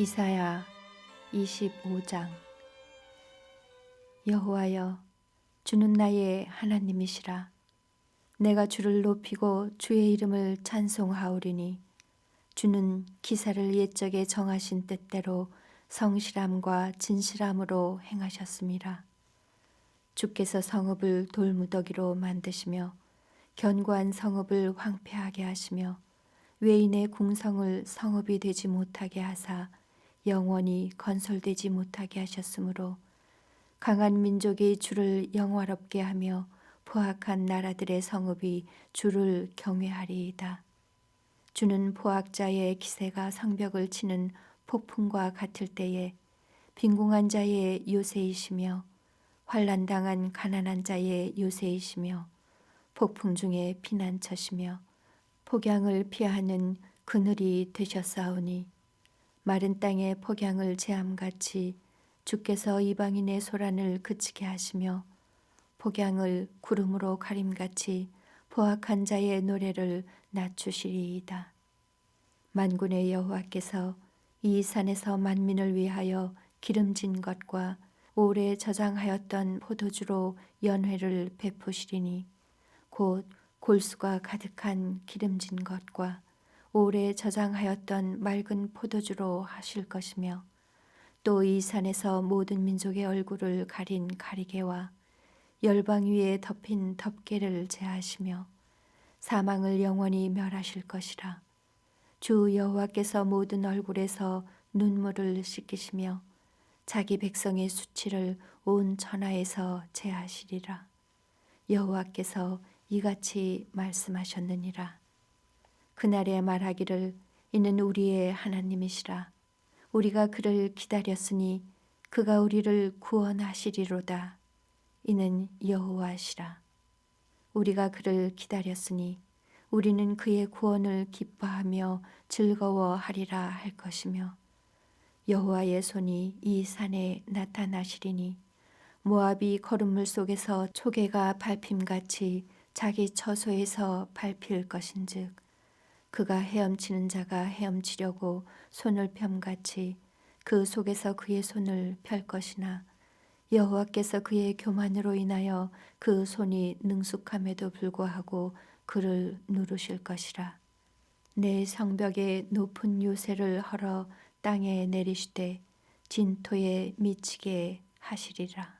이사야 25장 여호와여 주는 나의 하나님이시라 내가 주를 높이고 주의 이름을 찬송하오리니 주는 기사를 옛적에 정하신 뜻대로 성실함과 진실함으로 행하셨습니다. 주께서 성읍을 돌무더기로 만드시며 견고한 성읍을 황폐하게 하시며 외인의 궁성을 성읍이 되지 못하게 하사 영원히 건설되지 못하게 하셨으므로 강한 민족이 주를 영화롭게 하며 포악한 나라들의 성읍이 주를 경외하리이다. 주는 포악자의 기세가 성벽을 치는 폭풍과 같을 때에 빈궁한 자의 요새이시며 환란당한 가난한 자의 요새이시며 폭풍 중에 피난처시며 폭양을 피하는 그늘이 되셨사오니 마른 땅의 폭양을 제함같이 주께서 이방인의 소란을 그치게 하시며 폭양을 구름으로 가림같이 포악한 자의 노래를 낮추시리이다. 만군의 여호와께서 이 산에서 만민을 위하여 기름진 것과 오래 저장하였던 포도주로 연회를 베푸시리니 곧 골수가 가득한 기름진 것과 오래 저장하였던 맑은 포도주로 하실 것이며 또 이 산에서 모든 민족의 얼굴을 가린 가리개와 열방 위에 덮인 덮개를 제하시며 사망을 영원히 멸하실 것이라 주 여호와께서 모든 얼굴에서 눈물을 씻기시며 자기 백성의 수치를 온 천하에서 제하시리라 여호와께서 이같이 말씀하셨느니라. 그날에 말하기를 이는 우리의 하나님이시라. 우리가 그를 기다렸으니 그가 우리를 구원하시리로다. 이는 여호와시라. 우리가 그를 기다렸으니 우리는 그의 구원을 기뻐하며 즐거워하리라 할 것이며 여호와의 손이 이 산에 나타나시리니 모압이 거름물 속에서 초계가 밟힘같이 자기 처소에서 밟힐 것인즉 그가 헤엄치는 자가 헤엄치려고 손을 펴같이 그 속에서 그의 손을 펼 것이나 여호와께서 그의 교만으로 인하여 그 손이 능숙함에도 불구하고 그를 누르실 것이라. 내 성벽에 높은 요새를 헐어 땅에 내리시되 진토에 미치게 하시리라